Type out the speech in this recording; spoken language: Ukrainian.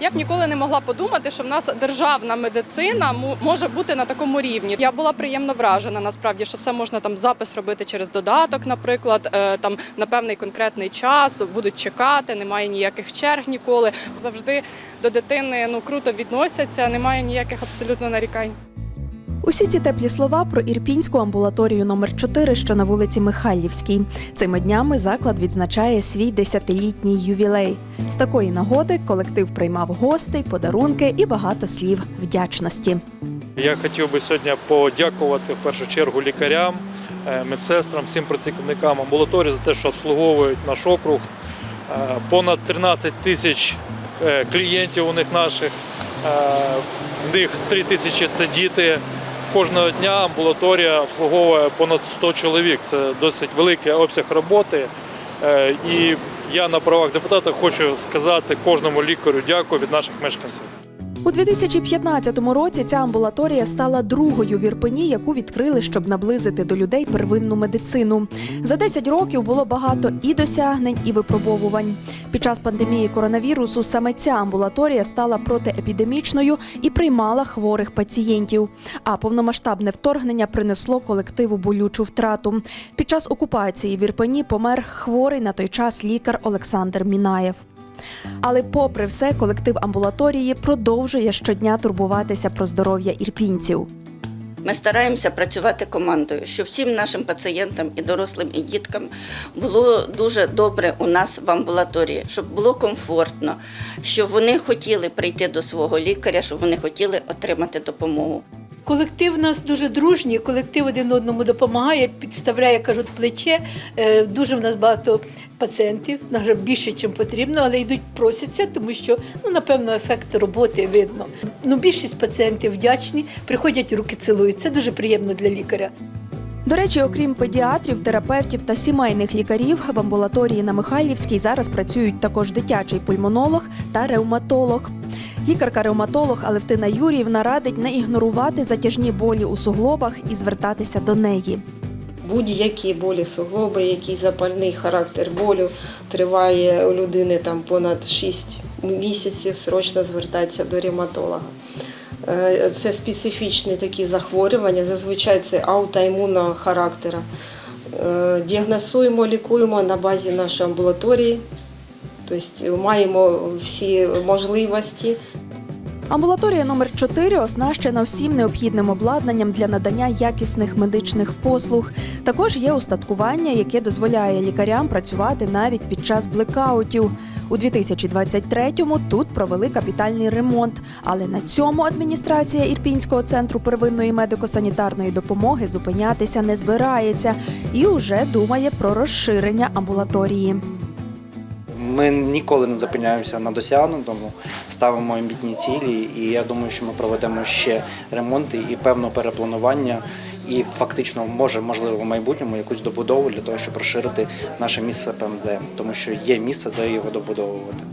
Я б ніколи не могла подумати, що в нас державна медицина може бути на такому рівні. Я була приємно вражена насправді, що все можна там запис робити через додаток, наприклад, е, там на певний конкретний час будуть чекати, немає ніяких черг ніколи. Завжди до дитини ну круто відносяться, немає ніяких абсолютно нарікань. Усі ці теплі слова про ірпінську амбулаторію номер 4 що на вулиці Михайлівській. Цими днями заклад відзначає свій десятилітній ювілей. З такої нагоди колектив приймав гостей, подарунки і багато слів вдячності. Я хотів би сьогодні подякувати в першу чергу лікарям, е, медсестрам, всім працівникам амбулаторії за те, що обслуговують наш округ. Е, Понад 13 тисяч е, клієнтів у них наших, з них 3 тисячі це діти. Кожного дня амбулаторія обслуговує понад 100 чоловік. Це досить великий обсяг роботи. Е, І я на правах депутата хочу сказати кожному лікарю дякую від наших мешканців. У 2015 році ця амбулаторія стала другою в Ірпені, яку відкрили, щоб наблизити до людей первинну медицину. За 10 років було багато і досягнень, і випробовувань. Під час пандемії коронавірусу саме ця амбулаторія стала протиепідемічною і приймала хворих пацієнтів. А повномасштабне вторгнення принесло колективу болючу втрату. Під час окупації в Ірпені помер хворий на той час лікар Олександр Мінаєв. Але, попри все, колектив амбулаторії продовжує щодня турбуватися про здоров'я ірпінців. Ми стараємося працювати командою, щоб всім нашим пацієнтам і дорослим, і діткам було дуже добре у нас в амбулаторії, щоб було комфортно, щоб вони хотіли прийти до свого лікаря, щоб вони хотіли отримати допомогу. Колектив у нас дуже дружній, колектив один одному допомагає, підставляє, кажуть, плече. Е, Дуже в нас багато пацієнтів, жаль, більше, ніж потрібно, але йдуть, просяться, тому що ну, напевно ефект роботи видно. Ну, більшість пацієнтів вдячні, приходять, руки цілують. Це дуже приємно для лікаря. До речі, окрім педіатрів, терапевтів та сімейних лікарів, в амбулаторії на Михайлівській зараз працюють також дитячий пульмонолог та ревматолог. Лікарка-ревматолог Алевтина Юріївна радить не ігнорувати затяжні болі у суглобах і звертатися до неї. Будь-які болі суглоби, який запальний характер болю триває у людини там понад 6 місяців, срочно звертатися до ревматолога. Е, Це специфічні такі захворювання, зазвичай це аутоімунного характеру. Е, Діагностуємо, лікуємо на базі нашої амбулаторії, тобто маємо всі можливості. Амбулаторія номер 4 оснащена всім необхідним обладнанням для надання якісних медичних послуг. Також є устаткування, яке дозволяє лікарям працювати навіть під час блекаутів. У 2023-му тут провели капітальний ремонт, але на цьому адміністрація Ірпінського центру первинної медико-санітарної допомоги зупинятися не збирається і вже думає про розширення амбулаторії. Ми ніколи не зупиняємося на досягнутому, ставимо амбітні цілі, і я думаю, що ми проведемо ще ремонти і певне перепланування, і фактично може можливо в майбутньому якусь добудову для того, щоб розширити наше місце ПМД, тому що є місце, де його добудовувати.